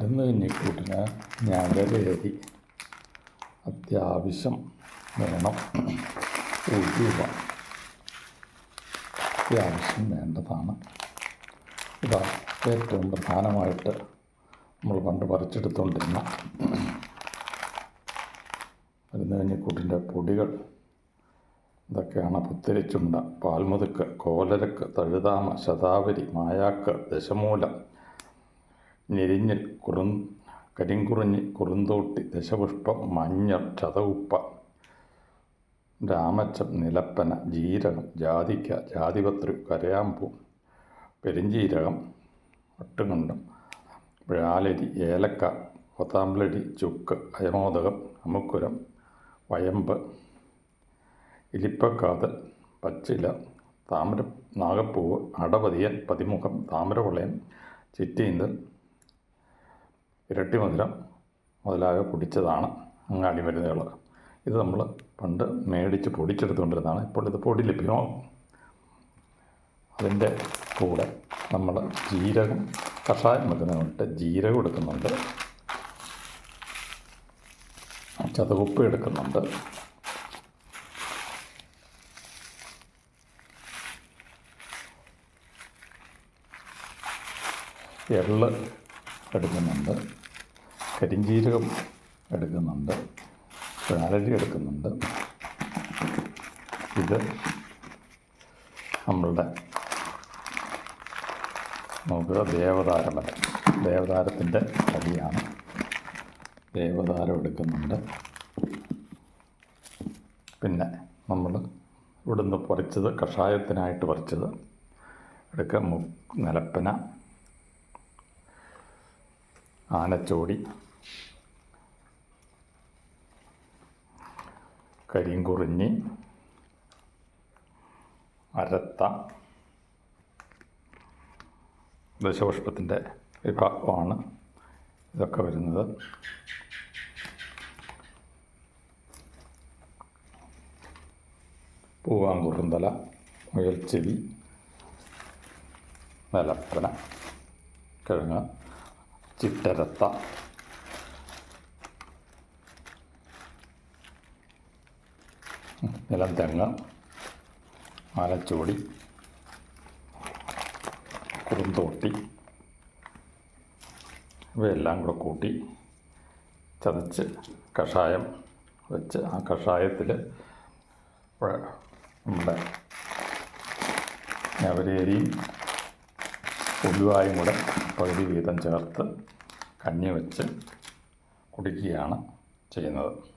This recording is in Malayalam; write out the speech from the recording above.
മരുന്ന് കഞ്ഞിക്കൂട്ടിന് ഞകരരി അത്യാവശ്യം വേണം. രൂപ അത്യാവശ്യം വേണ്ടതാണ്. ഇതാ ഏറ്റവും പ്രധാനമായിട്ട് നമ്മൾ പണ്ട് പറിച്ചെടുത്തുകൊണ്ടിരുന്ന മരുന്ന് കഞ്ഞിക്കൂട്ടിന്റെ പൊടികൾ. ഇതൊക്കെയാണ് പുത്തിരിച്ചുണ്ട പാൽമുതുക്ക് കോലരക്ക് തഴുതാമ ശതാവരി മായാക്ക് ദശമൂലം ഞെരിഞ്ഞിൽ കുറു കരിങ്കുറിഞ്ഞി കുറുന്തോട്ടി ദശപുഷ്പം മഞ്ഞൾ ചതവുപ്പ രാമച്ചം നിലപ്പന ജീരകം ജാതിക്ക ജാതിപത്രി കരയാമ്പൂ പെരിഞ്ചീരകം ഒട്ടുകണ്ടം വ്യാലരി ഏലക്ക കൊത്താമ്പലടി ചുക്ക് അയമോദകം അമുക്കുരം വയമ്പ് ഇലിപ്പക്കാതൽ പച്ചില താമര നാഗപ്പൂവ് അടപതിയൻ പതിമുഖം താമരവളയം ചിറ്റീന്തൽ ഇരട്ടിമധുരം മുതലായ പൊടിച്ചതാണ് അങ്ങാടി മരുന്നുകൾ. ഇത് നമ്മൾ പണ്ട് മേടിച്ച് പൊടിച്ചെടുത്തുകൊണ്ടിരുന്നതാണ്. ഇപ്പോൾ ഇത് പൊടി ലഭ്യമാകും. അതിന്റെ കൂടെ നമ്മൾ ജീരകം കഷായം വെക്കുന്നതുകൊണ്ട് ജീരകം എടുക്കുന്നുണ്ട്. ചതകുപ്പ് എടുക്കുന്നുണ്ട്. എള്ള് എടുക്കുന്നുണ്ട്. കരിഞ്ജീരകം എടുക്കുന്നുണ്ട്. പാലരി എടുക്കുന്നുണ്ട്. ഇത് നമ്മളുടെ നോക്കുക ദേവതാരമല ദേവതാരത്തിന്റെ അടിയാണ്. ദേവതാരം എടുക്കുന്നുണ്ട്. പിന്നെ നമ്മൾ ഇവിടുന്ന് പറിച്ചത് കഷായത്തിനായിട്ട് പറിച്ചത് എടുക്കുക നിലപ്പന ആനച്ചോടി കരിങ്കുറിഞ്ഞി അരത്ത ദശപുഷ്പത്തിന്റെ വിഭാഗമാണ് ഇതൊക്കെ വരുന്നത്. പൂവാങ്കുറുന്തല മുയൽച്ചെവി നിലപ്പന കിഴങ്ങ് ചിട്ടരത്ത നിലം തെങ്ങ് ആലച്ചോടി കുറുന്തോട്ടി ഇവയെല്ലാം കൂടെ കൂട്ടി ചതച്ച് കഷായം വെച്ച് ആ കഷായത്തിൽ നമ്മുടെ ഞവരേരിയും ഉലുവായും കൂടെ പകുതി വീതം ചേർത്ത് കഞ്ഞി വെച്ച് കുടിക്കുകയാണ് ചെയ്യുന്നത്.